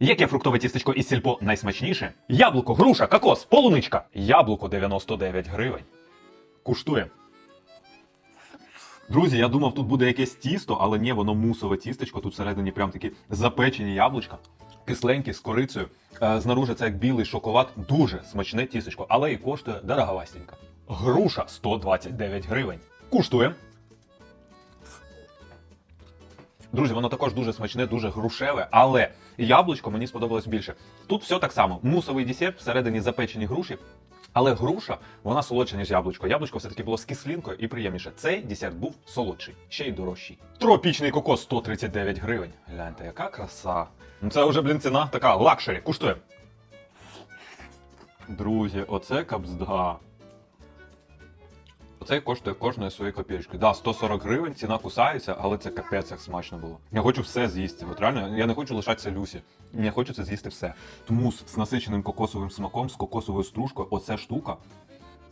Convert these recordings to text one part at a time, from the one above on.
Яке фруктове тістечко із сільпо найсмачніше? Яблуко, груша, кокос, полуничка. Яблуко 99 гривень. Куштує. Друзі, я думав, тут буде якесь тісто, але ні, воно мусове тістечко. Тут всередині прям такі запечені яблучка, кисленькі з корицею. Е, знаружи це як білий шоколад, дуже смачне тістечко, але і коштує дороговастенько. Груша 129 гривень. Куштує. Друзі, воно також дуже смачне, дуже грушеве, але яблучко мені сподобалось більше. Тут все так само. Мусовий десерт, всередині запечені груші. Але груша, вона солодша, ніж яблучко. Яблучко все-таки було з кислинкою і приємніше. Цей десерт був солодший, ще й дорожчий. Тропічний кокос 139 гривень. Гляньте, яка краса. Ну це вже, блін, ціна така лакшері. Куштує. Друзі, оце капзда. Оце коштує кожної своєї копійки. Да, 140 гривень, ціна кусається, але це капець як смачно було. Я хочу все з'їсти. От реально, я не хочу лишатися Люсі. Я хочу це з'їсти все. Тмус з насиченим кокосовим смаком, з кокосовою стружкою. Оце штука.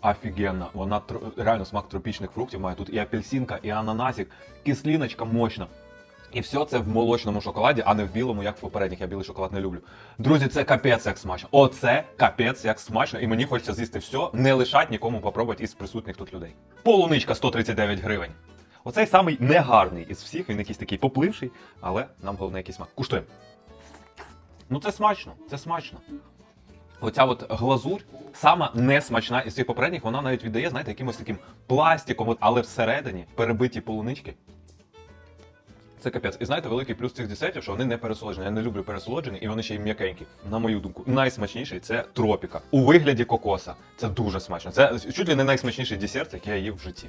Офігенна. Вона реально смак тропічних фруктів має. Тут і апельсинка, і ананасик, кисліночка мощна. І все це в молочному шоколаді, а не в білому, як в попередніх. Я білий шоколад не люблю. Друзі, це капець як смачно. Оце капець як смачно. І мені хочеться з'їсти все, не лишать нікому попробувати із присутніх тут людей. Полуничка 139 гривень. Оцей самий негарний із всіх, він якийсь такий попливший, але нам головне якийсь смак. Куштуємо. Ну це смачно, це смачно. Оця от глазурь, сама несмачна із цих попередніх, вона навіть віддає, знаєте, якимось таким пластиком, от, але всередині перебиті полунички. Це капець. І знаєте, великий плюс цих десертів, що вони не пересолоджені. Я не люблю пересолоджені, і вони ще й м'якенькі. На мою думку, найсмачніший це тропіка у вигляді кокоса. Це дуже смачно. Це чуть ли не найсмачніший десерт, який я їв в житті.